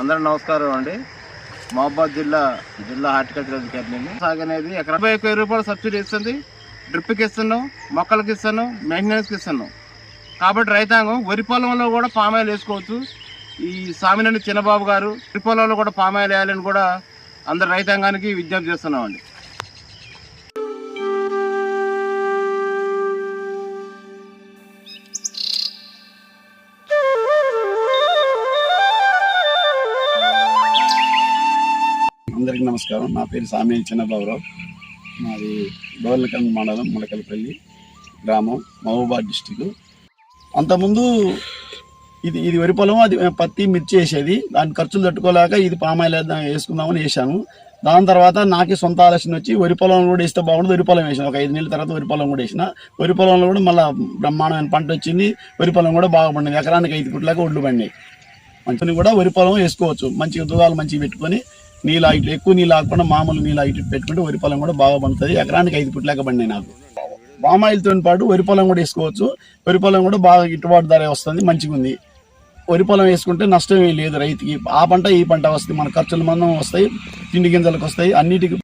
అందరూ నమస్కారం అండి. మహబాద్ జిల్లా జిల్లా హార్టికల్చర్ అధికారి నేను సాగు అనేది ఎకరా ముప్పై ఒక్క రూపాయలు సబ్సిడీ ఇస్తుంది. డ్రిప్కి ఇస్తున్నాం మొక్కలకి ఇస్తున్నాం మెయింటెనెన్స్కి ఇస్తున్నాం. కాబట్టి రైతాంగం వరి పొలంలో కూడా పామాయిల్ వేసుకోవచ్చు. ఈ సామినేని చిన్నబాబు గారు వరి పొలంలో కూడా పామాయిల్ వేయాలని కూడా అందరు రైతాంగానికి విజ్ఞప్తి చేస్తున్నామండి. అందరికీ నమస్కారం. నా పేరు సామి చిన్నబాబురావు. మాది డోర్లకల్ మండలం ములకలపల్లి గ్రామం మహబూబాద్ డిస్టిక్ అంతకుముందు ఇది ఇది వరి పొలం అది పత్తి మిర్చి వేసేది. దాని ఖర్చులు తట్టుకోలేక ఇది పామాయిల్ వేసుకుందామని వేసాను దాని తర్వాత నాకే సొంత ఆలోచన వచ్చి వరి పొలం కూడా వేస్తే బాగుంటుంది వరి పొలం వేసాను. ఒక ఐదు నెలల తర్వాత వరి పొలం కూడా వేసిన. వరి పొలంలో కూడా మళ్ళీ బ్రహ్మాండమైన పంట వచ్చింది. వరి పొలం కూడా బాగా పండింది. ఎకరానికి ఐదు పుట్లగా ఒడ్లు పండి మంచిని కూడా వరి పొలం వేసుకోవచ్చు. మంచిగా దుగాలు మంచిగా పెట్టుకొని నీళ్ళు ఇట్లా ఎక్కువ నీళ్ళు ఆగకుండా మామూలు నీళ్ళు ఇటు పెట్టుకుంటే వరి పొలం కూడా బాగా పండుతుంది. ఎకరానికి ఐదు పుట్లేక పండి నాకు. బామాయిలతో పాటు వరి పొలం కూడా వేసుకోవచ్చు. వరి పొలం కూడా బాగా గిట్టుబాటు ధర వస్తుంది మంచిగా ఉంది. వరి పొలం వేసుకుంటే నష్టం ఏం లేదు రైతుకి. ఆ పంట ఈ పంట వస్తుంది మన ఖర్చులు మందం వస్తాయి తిండి గింజలకు వస్తాయి అన్నిటికీ